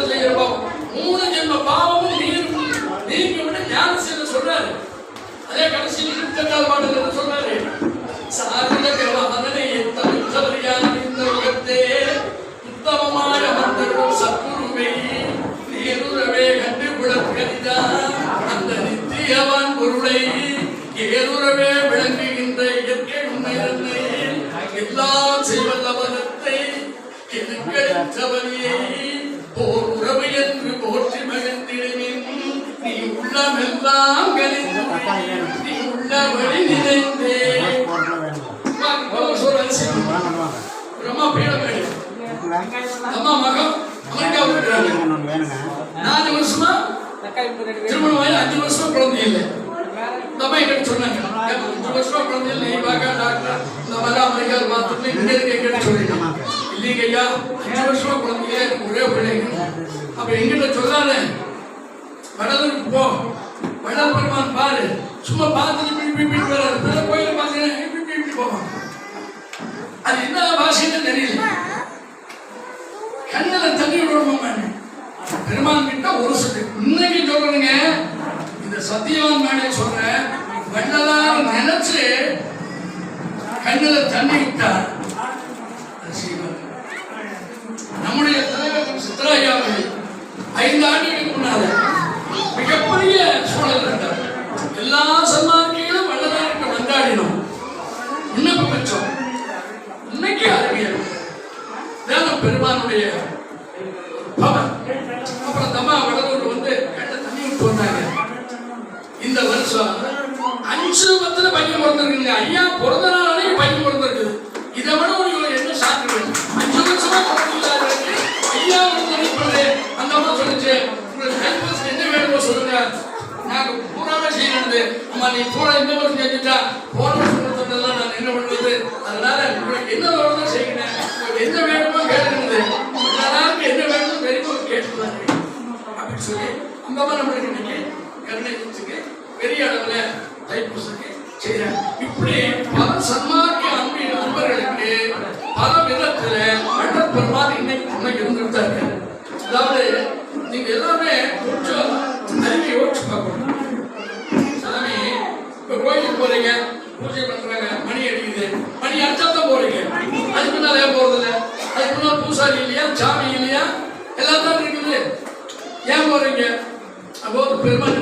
ஜென்மத்துல செய்கிற பாவம் மூணு ஜென்ம பாவமும் நீர் நீங்க விட ஞான செய்ய சொல்றாரு. அதே கடைசி இருபத்தெட்டாவது பாடல் சொல்றாரு? சாரத கவாதனை தவிர்த்தவரியான இந்த உலகத்தே உத்தமமான மந்தரும் சத்குருவை நேருறவே கண்டு விளக்கரிதா அந்த நித்தியவான் பொருளை ஏருறவே விளங்குகின்ற இயற்கை உண்மை எல்லாம் செய்வல்லவனத்தை போர் உறவு என்று போற்றி மகிழ்ந்திடுமின் நீ. உள்ளமெல்லாம் கனிந்து நீ உள்ளபடி நினைந்தே பிரம்மா பீடமேடு அம்மா மகம் அமெரிக்காவுக்கு இருக்கிறாங்க நாலு வருஷமா திருமணம் ஆகி அஞ்சு வருஷமா குழந்தை இல்லை. இந்த அம்மா எங்கிட்ட சொன்னாங்க அஞ்சு வருஷமா குழந்தை இல்லை நீ பார்க்க டாக்டர். இந்த மாதிரி அமெரிக்காவில் பார்த்துட்டு இங்க இருக்க எங்கிட்ட சொல்லிட்டேன். இல்லைங்க ஐயா அஞ்சு வருஷமா குழந்தைய ஒரே பிள்ளைங்க அப்ப எங்கிட்ட சொல்லாத. வடலூருக்கு போ. வடல் பெருமான் பாரு. சும்மா பார்த்துட்டு இப்படி இப்படி வராது பிற கோயில் பார்த்தீங்கன்னா இப்படி இப்படி இப்படி போவாங்க அது என்ன பாஷைன்னு தெரியல. கண்ணுல தண்ணி விடுவோமா பெருமான் கிட்ட ஒரு சொல்லு இன்னைக்கு சொல்றேங்க இந்த சத்தியவான் மேலே சொல்றேன். வெள்ளலாம் நினைச்சு கண்ணுல தண்ணி விட்டார். ஆண்டுகளுக்கு முன்னால மிகப்பெரிய சூழல் இருந்தார் எல்லா சன்மார்க்கிகளும் வள்ளலாருக்கு வந்தாடினோம். விண்ணப்பம் பெற்றோம். இன்னைக்கு அறிவியல். வேத பெருமானுடைய பவர் அப்புறம் தம்மா வடலூர் வந்து கண்ட தண்ணி விட்டு வந்தாங்க. இந்த வருஷம் அஞ்சு பத்துல பையன் பிறந்திருக்குங்க. ஐயா பிறந்த நாளே பையன் பிறந்திருக்கு. அந்த மாதிரி நம்மளுக்கு இன்னைக்கு கருணை வச்சுக்கு பெரிய அளவுல தைப்பூசக்கு செய்யறாங்க இப்படி பல சன்மார்க்க அன்பு நண்பர்களுக்கு பல விதத்துல வள்ளல் பெருமாள் இன்னைக்கு துணை இருந்துட்டு தான் அதாவது நீங்க எல்லாமே கொஞ்சம் நிறைய யோசிச்சு பார்க்கணும். சாமி இப்ப கோயிலுக்கு போறீங்க பூஜை பண்றாங்க மணி அடிக்குது. மணி அடிச்சா போறீங்க. அதுக்கு முன்னால ஏன் போறது இல்லை? அதுக்கு முன்னால் பூசாரி இல்லையா சாமி இல்லையா? எல்லாம் தான் இருக்குது. ஏன் போறீங்க? அப்போ ஒரு